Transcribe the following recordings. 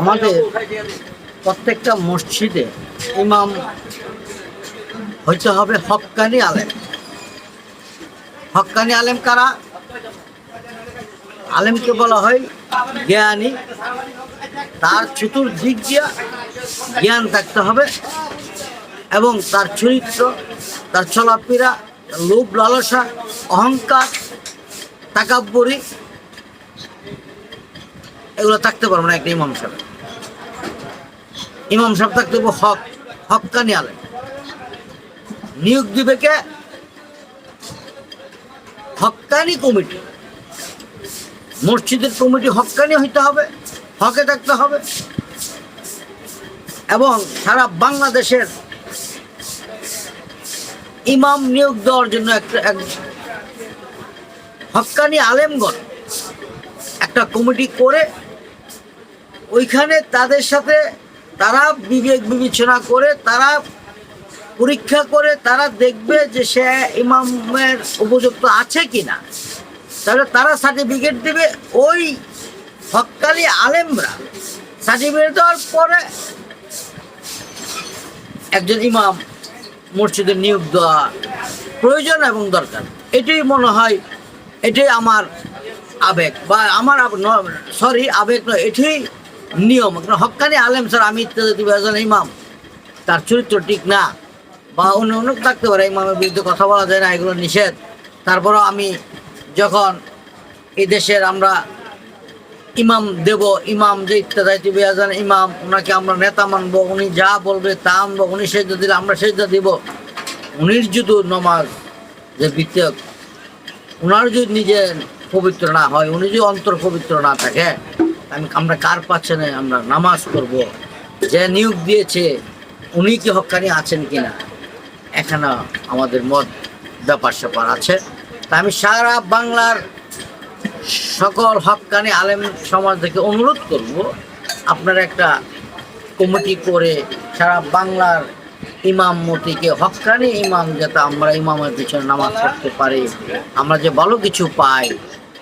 আমাদের প্রত্যেকটা মসজিদে ইমাম হইতে হবে হক্কানি আলেম। হক্কানি আলেম কারা? আলেমকে বলা হয় জ্ঞানী। তার চতুর্দিক দিয়া জ্ঞান থাকতে হবে এবং তার চরিত্র, তার চলাফেরা লোভ লালসা, অহংকার, তাকাব্বরি এগুলো থাকতে পারবে না, একটা ইমাম সাহেব। ইমাম সাহেব থাকতে হবে হক, হক্কানি আলেম। নিয়োগ দিবে কে? হক্কানি কমিটি। মসজিদের কমিটি হকানি হইতে হবে, হকে থাকতে হবে। এবং সারা বাংলাদেশের ইমাম নিয়োগ দেওয়ার জন্য একটা, এক হক্কানি আলেমগণ একটা কমিটি করে ওইখানে তাদের সাথে তারা বিবেক বিবেচনা করে, তারা পরীক্ষা করে, তারা দেখবে যে সে ইমামের উপযুক্ত আছে কি না তাহলে তারা সার্টিফিকেট দেবে। ওই হকালি আলেমরা সার্টিফিকেট দেওয়ার পরে একজন ইমাম মসজিদে নিয়োগ দেওয়া প্রয়োজন এবং দরকার। এটাই মনে হয়, এটাই আমার আবেগ বা আমার সরি আবেগ নয়, এটাই নিয়ম। হক্কানি আলেম স্যার আমি ইত্যাদি একজন ইমাম। তার চরিত্র ঠিক না। বা অন্য অন্য থাকতে পারে, ইমামের বিরুদ্ধে কথা বলা যায় না, এগুলো নিষেধ। তারপরও আমি যখন এই দেশের আমরা ইমাম দেব, ইমাম যে ইত্যাদি বেয়াজান ইমাম, ওনাকে আমরা নেতা মানবো, উনি যা বলবে তা আনব, উনি সেজদা দিলে আমরা সেজদা দিব। উনির যদি নমাজ যে বিত্তক ওনার যদি নিজে পবিত্র না হয়, উনি যদি অন্তর পবিত্র না থাকে আমি, আমরা কার পাচ্ছে না আমরা নামাজ করব যে নিয়োগ দিয়েছে, উনি কি হক্কানি আছেন কিনা? এখানে আমাদের মত ব্যাপার স্যাপার আছে। তা আমি সারা বাংলার সকল হক্কানি আলেম সমাজ থেকে অনুরোধ করব, আপনারা একটা কমিটি করে সারা বাংলার ইমাম মতিকে হক্কানি ইমাম যাতে আমরা ইমামের পিছনে নামাজ পড়তে পারি, আমরা যে ভালো কিছু পাই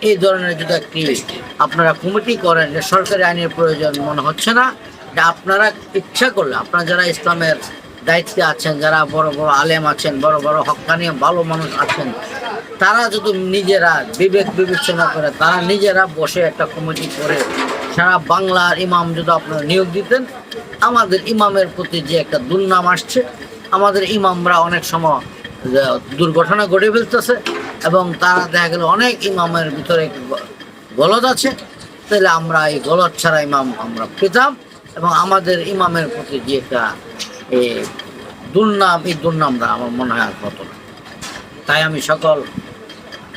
এই ধরনের যদি একটি আপনারা কমিটি করেন যে সরকারি আইনের প্রয়োজন মনে হচ্ছে না যে আপনারা ইচ্ছা করলে, আপনারা যারা ইসলামের দায়িত্বে আছেন, যারা বড় বড় আলেম আছেন, বড় বড় হক্কানি ভালো মানুষ আছেন, তারা যদি নিজেরা বিবেক বিবেচনা করে, তারা নিজেরা বসে একটা কমিটি করে সারা বাংলার ইমাম যদি আপনারা নিয়োগ দিতেন, আমাদের ইমামের প্রতি যে একটা দুর্নাম আসছে, আমাদের ইমামরা অনেক সময় দুর্ঘটনা ঘটে ফেলতেছে। এবং তারা দেখা গেল অনেক ইমামের ভিতরে গলদ আছে। তাহলে আমরা এই গলদ ছাড়া ইমাম আমরা পেতাম এবং আমাদের ইমামের প্রতি যে একটা দুর্নাম, এই দুর্নামটা আমার মনে হয় আর হতো না। তাই আমি সকল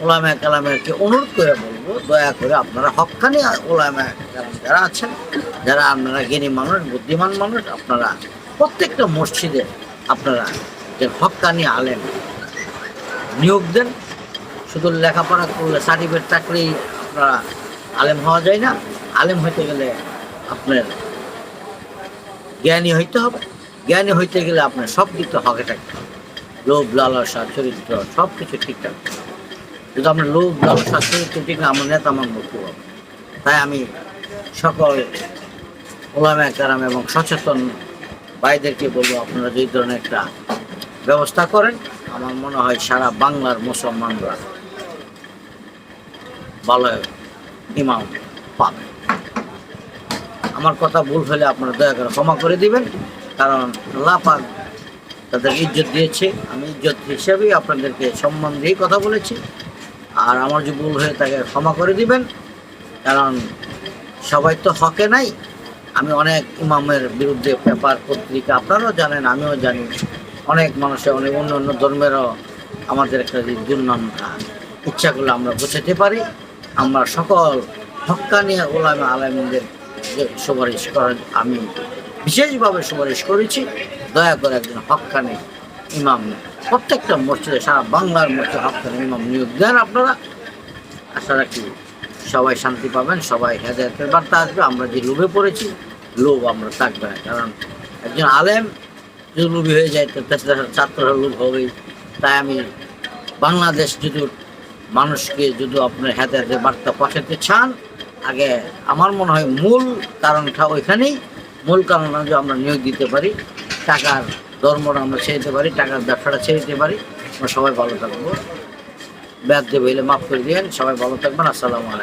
ওলামা কালামেরকে অনুরোধ করে বলব, দয়া করে আপনারা হকানি ওলামা কালাম যারা আছেন, যারা আপনারা জ্ঞানী মানুষ, বুদ্ধিমান মানুষ, আপনারা প্রত্যেকটা মসজিদে আপনারা যে হকানি আলেম নিয়োগ দেন। শুধু লেখাপড়া করলে সার্টিফিকেট থাকলেই আপনারা আলেম হওয়া যায় না, আলেম হইতে গেলে আপনার জ্ঞানী হইতে হবে, জ্ঞানী হইতে গেলে আপনার সব তো হকে থাকতে হবে লোভ, লালসা, চরিত্র সব কিছু ঠিকঠাক। যদি আমরা লোভ, লালসা, চরিত্র ঠিক না, আমরা নেতা মানব কীভাবে তাই আমি সকল ওলামা কারাম এবং সচেতন ভাইদেরকে বলব, আপনারা যে ধরনের একটা ব্যবস্থা করেন, আমার মনে হয় সারা বাংলার মুসলমানরা ভালো ইমাম পাবে আমার কথা ভুল হলে আপনারা দয়া করে ক্ষমা করে দিবেন, কারণ পাক তাদের ইজ্জত দিয়েছে। আমি ইজ্জত হিসেবেই আপনাদেরকে সম্মান দিয়েই কথা বলেছি। আর আমার যে ভুল হয়ে তাকে ক্ষমা করে দিবেন, কারণ সবাই তো হকে নাই। আমি অনেক ইমামের বিরুদ্ধে পেপার পত্রিকা, আপনারাও জানেন, আমিও জানি। অনেক মানুষের অনেক অন্য অন্য ধর্মেরও আমাদের একটা যে দুর্নাম ইচ্ছাগুলো আমরা বোঝাতে পারি। আমরা সকল হক্কানি ওলামা আলমদের যে সুপারিশ করেন, আমি বিশেষভাবে সুপারিশ করেছি। দয়া করে একজন হক্কানি ইমাম, প্রত্যেকটা মসজিদে, সারা বাংলার মধ্যে হক্কানি ইমাম নিয়োগ দেন আপনারা। আশা রাখি সবাই শান্তি পাবেন, সবাই হেদায়তের বার্তা আসবে। আমরা যে লোভে পড়েছি, লোভ আমরা থাকবে না। কারণ একজন আলেম যদি লোভী হয়ে যায়, তো ছাত্ররা লোভ হবেই। তাই আমি বাংলাদেশ যদি মানুষকে যদি আপনার হাতে বার্তা পাঠাতে চান, আগে আমার মনে হয় মূল কারণটা ওইখানেই। মূল কারণ যে আমরা নিয়োগ দিতে পারি, টাকার ধর্মটা আমরা ছেড়ে দিতে পারি, টাকার ব্যবসাটা ছেড়ে দিতে পারি। আমরা সবাই ভালো থাকব। ব্যাধ দেবে মাফ করে দিয়েন, সবাই ভালো থাকবেন। আসসালামু আলাইকুম।